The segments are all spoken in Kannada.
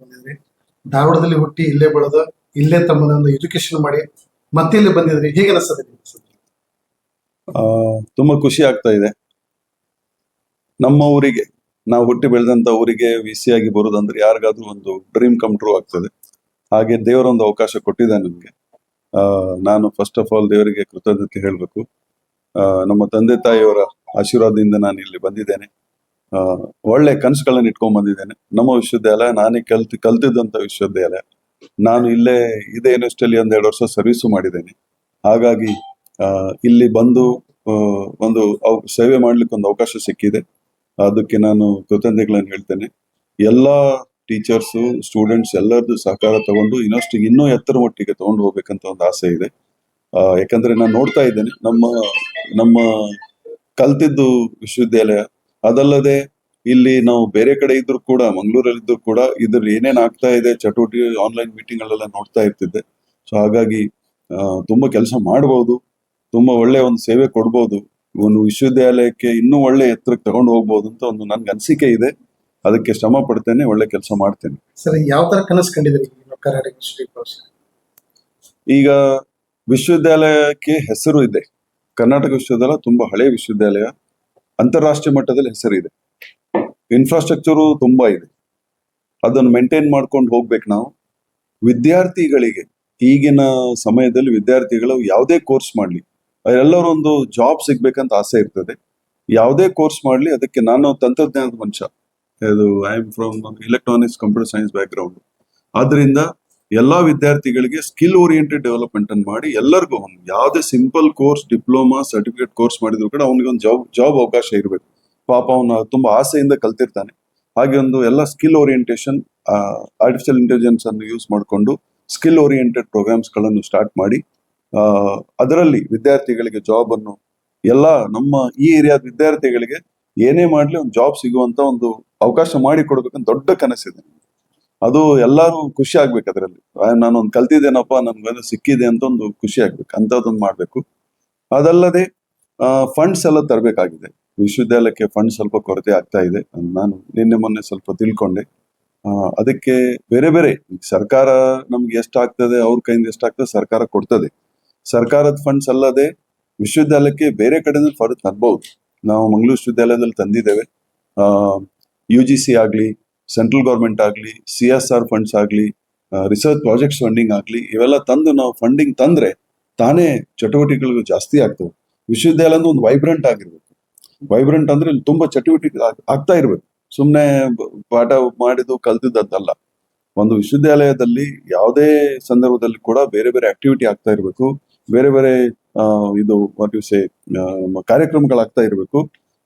ಬಂದಿದ್ರಿ. ಧಾರವಾಡದಲ್ಲಿ ಹುಟ್ಟಿ ಇಲ್ಲೇ ಬೆಳೆದ ಇಲ್ಲೇ ತಮ್ಮದೊಂದು ಎಜುಕೇಶನ್ ಮಾಡಿ ಮತ್ತೆ ಇಲ್ಲಿ ಬಂದಿದ್ರಿ. ಹೇಗೆ ಅನಿಸ್ತದೆ ತುಂಬಾ ಖುಷಿ ಆಗ್ತಾ ಇದೆ. ನಮ್ಮ ಊರಿಗೆ ನಾವು ಹುಟ್ಟಿ ಬೆಳೆದಂತ ಊರಿಗೆ ವಿ ಸಿ ಆಗಿ ಬರೋದಂದ್ರೆ ಯಾರಿಗಾದ್ರೂ ಒಂದು ಡ್ರೀಮ್ ಕಮ್ ಟ್ರೂ ಆಗ್ತದೆ. ಹಾಗೆ ದೇವರೊಂದು ಅವಕಾಶ ಕೊಟ್ಟಿದೆ ನಮಗೆ. ಆ, ನಾನು ಫಸ್ಟ್ ಆಫ್ ಆಲ್ ದೇವರಿಗೆ ಕೃತಜ್ಞತೆ ಹೇಳಬೇಕು. ನಮ್ಮ ತಂದೆ ತಾಯಿಯವರ ಆಶೀರ್ವಾದದಿಂದ ನಾನು ಇಲ್ಲಿ ಬಂದಿದ್ದೇನೆ. ಒಳ್ಳೆ ಕನಸುಗಳನ್ನ ಇಟ್ಕೊಂಡ್ ಬಂದಿದ್ದೇನೆ. ನಮ್ಮ ವಿಶ್ವವಿದ್ಯಾಲಯ, ನಾನೇ ಕಲ್ತಿ, ಕಲ್ತಿದ್ದಂತ ವಿಶ್ವವಿದ್ಯಾಲಯ. ನಾನು ಇಲ್ಲೇ ಇದೇ ಯೂನಿವರ್ಸಿಟಿಯಲ್ಲಿ ಎರಡು ವರ್ಷ ಸರ್ವಿಸು ಮಾಡಿದ್ದೇನೆ. ಹಾಗಾಗಿ ಇಲ್ಲಿ ಬಂದು ಒಂದು ಸೇವೆ ಮಾಡ್ಲಿಕ್ಕೆ ಒಂದು ಅವಕಾಶ ಸಿಕ್ಕಿದೆ. ಅದಕ್ಕೆ ನಾನು ಕೃತಜ್ಞತೆಗಳನ್ನು ಹೇಳ್ತೇನೆ. ಎಲ್ಲಾ ಟೀಚರ್ಸು ಸ್ಟೂಡೆಂಟ್ಸ್ ಎಲ್ಲರದ್ದು ಸಹಕಾರ ತಗೊಂಡು ಇನ್ನಷ್ಟು ಇನ್ನೂ ಎತ್ತರ ಮಟ್ಟಿಗೆ ತಗೊಂಡು ಹೋಗ್ಬೇಕಂತ ಒಂದು ಆಸೆ ಇದೆ. ಯಾಕಂದ್ರೆ ನಾನು ನೋಡ್ತಾ ಇದ್ದೇನೆ, ನಮ್ಮ ನಮ್ಮ ಕಲ್ತಿದ್ದು ವಿಶ್ವವಿದ್ಯಾಲಯ, ಅದಲ್ಲದೆ ಇಲ್ಲಿ ನಾವು ಬೇರೆ ಕಡೆ ಇದ್ರು ಕೂಡ ಮಂಗಳೂರಲ್ಲಿ ಇದ್ರು ಕೂಡ ಇದ್ರ ಏನೇನ್ ಆಗ್ತಾ ಇದೆ, ಚಟುವಟಿಕೆ ಆನ್ಲೈನ್ ಮೀಟಿಂಗ್ ಗಳೆಲ್ಲ ನೋಡ್ತಾ ಇರ್ತಿದ್ದೆ. ಸೊ ಹಾಗಾಗಿ ತುಂಬಾ ಕೆಲಸ ಮಾಡಬಹುದು ತುಂಬಾ ಒಳ್ಳೆ ಒಂದು ಸೇವೆ ಕೊಡ್ಬೋದು, ಒಂದು ವಿಶ್ವವಿದ್ಯಾಲಯಕ್ಕೆ ಇನ್ನೂ ಒಳ್ಳೆ ಎತ್ತರಕ್ಕೆ ತಗೊಂಡು ಹೋಗ್ಬೋದು ಅಂತ ಒಂದು ನನ್ಗೆ ಅನಿಸಿಕೆ ಇದೆ. ಅದಕ್ಕೆ ಶ್ರಮ ಪಡ್ತೇನೆ ಒಳ್ಳೆ ಕೆಲಸ ಮಾಡ್ತೇನೆ. ಸರ್ ಯಾವ ತರ ಕನಸು ಕರ್ನಾಟಕ ಆಫ್ ಈಗ ವಿಶ್ವವಿದ್ಯಾಲಯಕ್ಕೆ ಹೆಸರು ಇದೆ. ಕರ್ನಾಟಕ ವಿಶ್ವವಿದ್ಯಾಲಯ ತುಂಬಾ ಹಳೆಯ ವಿಶ್ವವಿದ್ಯಾಲಯ. ಅಂತಾರಾಷ್ಟ್ರೀಯ ಮಟ್ಟದಲ್ಲಿ ಹೆಸರಿದೆ ಇನ್ಫ್ರಾಸ್ಟ್ರಕ್ಚರು ತುಂಬಾ ಇದೆ. ಅದನ್ನು ಮೇಂಟೈನ್ ಮಾಡ್ಕೊಂಡು ಹೋಗ್ಬೇಕು ನಾವು. ವಿದ್ಯಾರ್ಥಿಗಳಿಗೆ ಈಗಿನ ಸಮಯದಲ್ಲಿ ವಿದ್ಯಾರ್ಥಿಗಳು ಯಾವುದೇ ಕೋರ್ಸ್ ಮಾಡಲಿ. ಅವರೆಲ್ಲರೊಂದು ಒಂದು ಜಾಬ್ ಸಿಗ್ಬೇಕಂತ ಆಸೆ ಇರ್ತದೆ. ಯಾವುದೇ ಕೋರ್ಸ್ ಮಾಡಲಿ ಅದಕ್ಕೆ ನಾನು ತಂತ್ರಜ್ಞಾನದ ಮನುಷ್ಯ. ಇದು I am from electronics computer science background ground ಆದ್ರಿಂದ ಎಲ್ಲಾ ವಿದ್ಯಾರ್ಥಿಗಳಿಗೆ ಸ್ಕಿಲ್ ಓರಿಯೆಂಟೆಡ್ ಡೆವಲಪ್ಮೆಂಟ್ ಅನ್ನು ಮಾಡಿ ಎಲ್ಲರಿಗೂ ಒಂದು, ಯಾವುದೇ simple course diploma certificate course ಮಾಡಿದ್ರು ಕೂಡ ಅವನಿಗೆ ಒಂದು ಜಾಬ್ ಜಾಬ್ ಅವಕಾಶ ಇರಬೇಕು. ಪಾಪ ಅವನು ತುಂಬಾ ಆಸೆಯಿಂದ ಕಲ್ತಿರ್ತಾನೆ. ಹಾಗೆ ಒಂದು ಎಲ್ಲ ಸ್ಕಿಲ್ ಓರಿಯೆಂಟೇಷನ್ ಆರ್ಟಿಫಿಷಿಯಲ್ ಇಂಟೆಲಿಜೆನ್ಸ್ ಅನ್ನು ಯೂಸ್ ಮಾಡಿಕೊಂಡು ಸ್ಕಿಲ್ ಓರಿಯೆಂಟೆಡ್ ಪ್ರೋಗ್ರಾಮ್ಸ್ಗಳನ್ನು ಸ್ಟಾರ್ಟ್ ಮಾಡಿ ಅದರಲ್ಲಿ ವಿದ್ಯಾರ್ಥಿಗಳಿಗೆ ಜಾಬ್ ಅನ್ನು, ಎಲ್ಲ ನಮ್ಮ ಈ ಏರಿಯಾದ ವಿದ್ಯಾರ್ಥಿಗಳಿಗೆ ಏನೇ ಮಾಡಲಿ ಒಂದು ಜಾಬ್ ಸಿಗುವಂತ ಒಂದು ಅವಕಾಶ ಮಾಡಿ ಕೊಡ್ಬೇಕಂತ ದೊಡ್ಡ ಕನಸಿದೆ. ಅದು ಎಲ್ಲರೂ ಖುಷಿ ಆಗ್ಬೇಕು ಅದರಲ್ಲಿ. ನಾನು ಒಂದು ಕಲ್ತಿದ್ದೇನಪ್ಪ, ನನ್ಗೆ ಸಿಕ್ಕಿದೆ ಅಂತ ಒಂದು ಖುಷಿ ಆಗ್ಬೇಕು ಅಂತದೊಂದು ಮಾಡ್ಬೇಕು. ಅದಲ್ಲದೆ ಫಂಡ್ಸ್ ಎಲ್ಲ ತರಬೇಕಾಗಿದೆ. ವಿಶ್ವವಿದ್ಯಾಲಯಕ್ಕೆ ಫಂಡ್ ಸ್ವಲ್ಪ ಕೊರತೆ ಆಗ್ತಾ ಇದೆ. ನಾನು ನಿನ್ನೆ ಮೊನ್ನೆ ಸ್ವಲ್ಪ ತಿಳ್ಕೊಂಡೆ. ಅದಕ್ಕೆ ಬೇರೆ ಬೇರೆ, ಸರ್ಕಾರ ನಮ್ಗೆ ಎಷ್ಟಾಗ್ತದೆ, ಅವ್ರ ಕೈಯಿಂದ ಎಷ್ಟಾಗ್ತದೆ, ಸರ್ಕಾರ ಕೊಡ್ತದೆ. ಸರ್ಕಾರದ ಫಂಡ್ಸ್ ಅಲ್ಲದೆ ವಿಶ್ವವಿದ್ಯಾಲಯಕ್ಕೆ ಬೇರೆ ಕಡೆಯಿಂದ ಫಂಡ್ ತರ್ಬೋದು. ನಾವು ಮಂಗಳೂರು ವಿಶ್ವವಿದ್ಯಾಲಯದಲ್ಲಿ ತಂದಿದ್ದೇವೆ. ಯು ಜಿ ಸಿ ಆಗಲಿ ಸೆಂಟ್ರಲ್ ಗೌರ್ಮೆಂಟ್ ಆಗಲಿ ಸಿ ಎಸ್ ಆರ್ ಫಂಡ್ಸ್ ಆಗಲಿ ರಿಸರ್ಚ್ ಪ್ರಾಜೆಕ್ಟ್ಸ್ ಫಂಡಿಂಗ್ ಆಗಲಿ, ಇವೆಲ್ಲ ತಂದು ನಾವು ಫಂಡಿಂಗ್ ತಂದ್ರೆ ತಾನೇ ಚಟುವಟಿಕೆಗಳು ಜಾಸ್ತಿ ಆಗ್ತವೆ. ವಿಶ್ವವಿದ್ಯಾಲಯ ಒಂದು ವೈಬ್ರೆಂಟ್ ಆಗಿರ್ಬೇಕು. ವೈಬ್ರೆಂಟ್ ಅಂದ್ರೆ ಇಲ್ಲಿ ತುಂಬಾ ಚಟುವಟಿಕೆ ಆಗ್ತಾ ಇರ್ಬೇಕು. ಸುಮ್ಮನೆ ಪಾಠ ಮಾಡಿದ್ದು ಕಲ್ತಿದ್ದದ್ದಲ್ಲ. ಒಂದು ವಿಶ್ವವಿದ್ಯಾಲಯದಲ್ಲಿ ಯಾವುದೇ ಸಂದರ್ಭದಲ್ಲಿ ಕೂಡ ಬೇರೆ ಬೇರೆ ಆಕ್ಟಿವಿಟಿ ಆಗ್ತಾ ಇರಬೇಕು. ಬೇರೆ ಬೇರೆ ಇದು ವಾಟ್ ಯು ಸೇ ಕಾರ್ಯಕ್ರಮಗಳಾಗ್ತಾ ಇರಬೇಕು.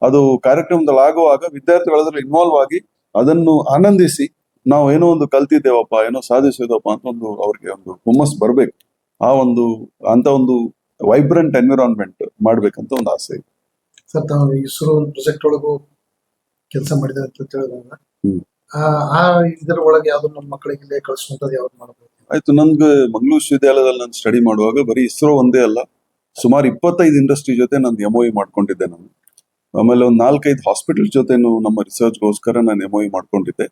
ಅದು ಕಾರ್ಯಕ್ರಮದಲ್ಲಿ ಆಗುವಾಗ ವಿದ್ಯಾರ್ಥಿಗಳು ಅದರಲ್ಲಿ ಇನ್ವಾಲ್ವ್ ಆಗಿ ಅದನ್ನು ಆನಂದಿಸಿ ನಾವು ಏನೋ ಒಂದು ಕಲ್ತಿದ್ದೇವಪ್ಪ ಏನೋ ಸಾಧಿಸಿದೇವಪ್ಪ ಅಂತ ಒಂದು ಅವ್ರಿಗೆ ಒಂದು ಹುಮ್ಮಸ್ ಬರ್ಬೇಕು. ಆ ಒಂದು ಅಂತ ಒಂದು ವೈಬ್ರೆಂಟ್ ಎನ್ವಿರಾನ್ಮೆಂಟ್ ಮಾಡ್ಬೇಕಂತ ಒಂದು ಆಸೆ ಇದೆ. ಸರ್ ತಾವು ಇಸ್ರೋ ಒಂದು ಪ್ರೊಜೆಕ್ಟ್ ಒಳಗೂ ಕೆಲಸ ಮಾಡಿದೆ ಅಂತ ತಿಳಿದಾಗ ಆ ಇದರ ಒಳಗೆ ಯಾವ್ದು ನಮ್ಮ ಮಕ್ಕಳಿಗೆ ಇಲ್ಲೇ ಕಳಿಸುವಂತದ್ದು ಯಾವ್ದು ಮಾಡಬಹುದು ಆಯ್ತು ನನ್ಗೆ ಮಂಗಳೂರು ವಿಶ್ವವಿದ್ಯಾಲಯದಲ್ಲಿ ನಾನು ಸ್ಟಡಿ ಮಾಡುವಾಗ ಬರೀ ಇಸ್ರೋ ಒಂದೇ ಅಲ್ಲ ಸುಮಾರು ಇಪ್ಪತ್ತೈದು ಇಂಡಸ್ಟ್ರಿ ಜೊತೆ ನಾನು ಎಂ ಮಾಡ್ಕೊಂಡಿದ್ದೆ ನಾನು. ಆಮೇಲೆ ಒಂದು ನಾಲ್ಕೈದು ಹಾಸ್ಪಿಟಲ್ ಜೊತೆನು ನಮ್ಮ ರಿಸರ್ಚ್ಗೋಸ್ಕರ ನಾನು ಎಂ ಮಾಡ್ಕೊಂಡಿದ್ದೆ.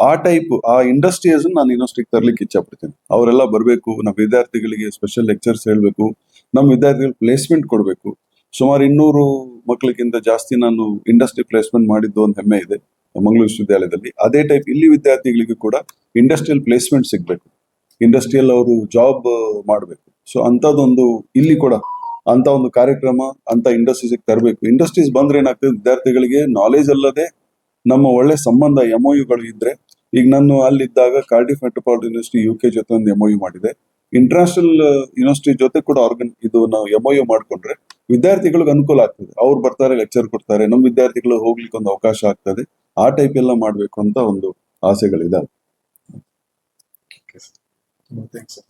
ಆ, ಟೈಪ್ ಆ ಇಂಡಸ್ಟ್ರೀಸ್ ನಾನು ಯೂನಿವರ್ಸಿಟಿಗೆ ತರ್ಲಿಕ್ಕೆ ಇಚ್ಛೆ ಪಡ್ತೇನೆ ಅವರೆಲ್ಲ ಬರಬೇಕು ನಮ್ಮ ವಿದ್ಯಾರ್ಥಿಗಳಿಗೆ ಸ್ಪೆಷಲ್ ಲೆಕ್ಚರ್ಸ್ ಹೇಳಬೇಕು ನಮ್ಮ ವಿದ್ಯಾರ್ಥಿಗಳು ಪ್ಲೇಸ್ಮೆಂಟ್ ಕೊಡಬೇಕು. ಸುಮಾರು ಇನ್ನೂರು ಮಕ್ಕಳಿಗಿಂತ ಜಾಸ್ತಿ ನಾನು ಇಂಡಸ್ಟ್ರಿ ಪ್ಲೇಸ್ಮೆಂಟ್ ಮಾಡಿದ್ದು ಒಂದು ಹೆಮ್ಮೆ ಇದೆ ಮಂಗಳೂರು ವಿಶ್ವವಿದ್ಯಾಲಯದಲ್ಲಿ. ಅದೇ ಟೈಪ್ ಇಲ್ಲಿ ವಿದ್ಯಾರ್ಥಿಗಳಿಗೂ ಕೂಡ ಇಂಡಸ್ಟ್ರಿಯಲ್ ಪ್ಲೇಸ್ಮೆಂಟ್ ಸಿಗಬೇಕು. ಇಂಡಸ್ಟ್ರಿಯಲ್ ಅವರು ಜಾಬ್ ಮಾಡಬೇಕು. ಸೊ ಅಂತದೊಂದು ಇಲ್ಲಿ ಕೂಡ ಅಂತ ಒಂದು ಕಾರ್ಯಕ್ರಮ ಅಂತ ಇಂಡಸ್ಟ್ರೀಸ್ ತರಬೇಕು. ಇಂಡಸ್ಟ್ರೀಸ್ ಬಂದ್ರೆ ಏನಾಗ್ತದೆ? ವಿದ್ಯಾರ್ಥಿಗಳಿಗೆ ನಾಲೆಜ್ ಅಲ್ಲದೆ ನಮ್ಮ ಒಳ್ಳೆ ಸಂಬಂಧ ಎಂ ಯುಗಳು ಇದ್ರೆ ಈಗ ನಾನು ಅಲ್ಲಿದ್ದಾಗ Cardiff metropolitan university U K ಜೊತೆ ಒಂದು ಎಂ ಮಾಡಿದೆ. ಇಂಟರ್ನ್ಯಾಷನಲ್ ಯೂನಿವರ್ಸಿಟಿ ಜೊತೆ ಕೂಡ ಆರ್ಗನ್ ಇದು ನಾವು ಎಂ ಮಾಡ್ಕೊಂಡ್ರೆ ವಿದ್ಯಾರ್ಥಿಗಳಿಗೆ ಅನುಕೂಲ ಆಗ್ತದೆ. ಅವ್ರು ಬರ್ತಾರೆ ಲೆಕ್ಚರ್ ಕೊಡ್ತಾರೆ ನಮ್ಮ ವಿದ್ಯಾರ್ಥಿಗಳು ಹೋಗ್ಲಿಕ್ಕೆ ಒಂದು ಅವಕಾಶ ಆಗ್ತದೆ. ಆ ಟೈಪ್ ಎಲ್ಲ ಮಾಡಬೇಕು ಅಂತ ಒಂದು ಆಸೆಗಳಿದಾವೆ.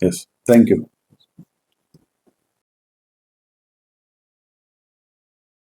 Yes thank you